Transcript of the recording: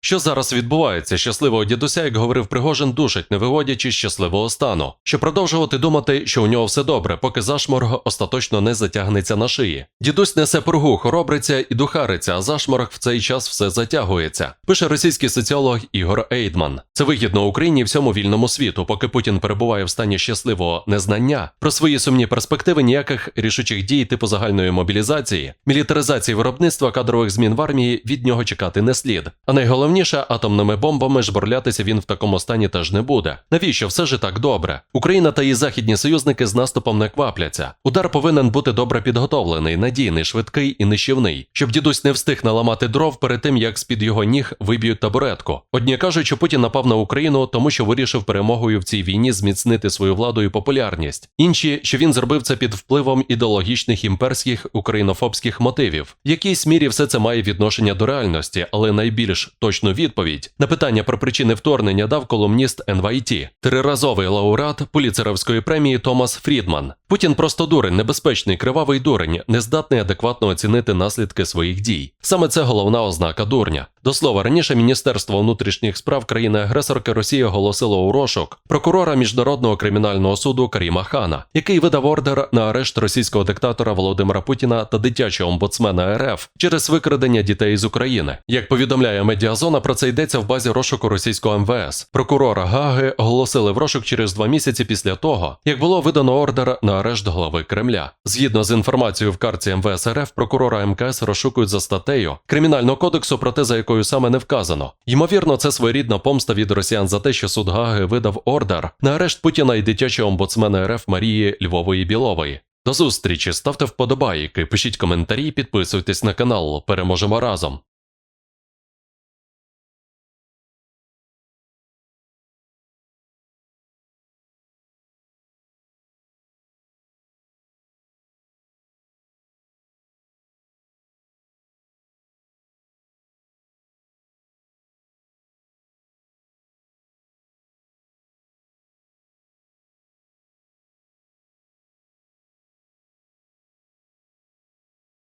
Що зараз відбувається? Щасливого дідуся, як говорив Пригожин, душить, не виводячи з щасливого стану. Щоб продовжувати думати, що у нього все добре, поки зашморг остаточно не затягнеться на шиї. Дідусь несе пургу, хоробриться і духариться, а зашморг в цей час все затягується. Пише російський соціолог Ігор Ейдман. Це вигідно Україні і всьому вільному світу, поки Путін перебуває в стані щасливого незнання. Про свої сумні перспективи ніяких рішучих дій типу загальної мобілізації, мілітаризації виробництва кадрових змін в армії від нього чекати не слід. А найголовніше, атомними бомбами жбурлятися він в такому стані теж не буде. Навіщо все ж так добре? Україна та її західні союзники з наступом не квапляться. Удар повинен бути добре підготовлений, надійний, швидкий і нищівний, щоб дідусь не встиг наламати дров перед тим, як з-під його ніг виб'ють табуретку. Одні кажуть, що Путін напав на Україну, тому що вирішив перемогою в цій війні зміцнити свою владу і популярність. Інші, що він зробив це під впливом ідеологічних імперських українофобських мотивів. В якійсь мірі все це має відношення до реальності, але найбільш точну відповідь на питання про причини вторгнення дав колумніст NYT, триразовий лауреат Пуліцеровської премії Томас Фрідман. Путін просто дурень, небезпечний, кривавий дурень, не здатний адекватно оцінити наслідки своїх дій. Саме це головна ознака дурня. До слова, раніше Міністерство внутрішніх справ країни-агресорки Росії оголосило у розшук прокурора Міжнародного кримінального суду Каріма Хана, який видав ордер на арешт російського диктатора Володимира Путіна та дитячого омбудсмена РФ через викрадення дітей з України. Як повідомляє медіазона, про це йдеться в базі розшуку російського МВС. Прокурора Гаги оголосили в розшук через два місяці після того, як було видано ордер на арешт голови Кремля. Згідно з інформацією в карці МВС РФ, прокурора МКС розшукують за статтею Кримінального кодексу, проте за якою саме не вказано. Ймовірно, це своєрідна помста від росіян за те, що суд Гаги видав ордер на арешт Путіна і дитячого омбудсмена РФ Марії Львової Білової. До зустрічі, ставте вподобайки, пишіть коментарі, підписуйтесь на канал. Переможемо разом.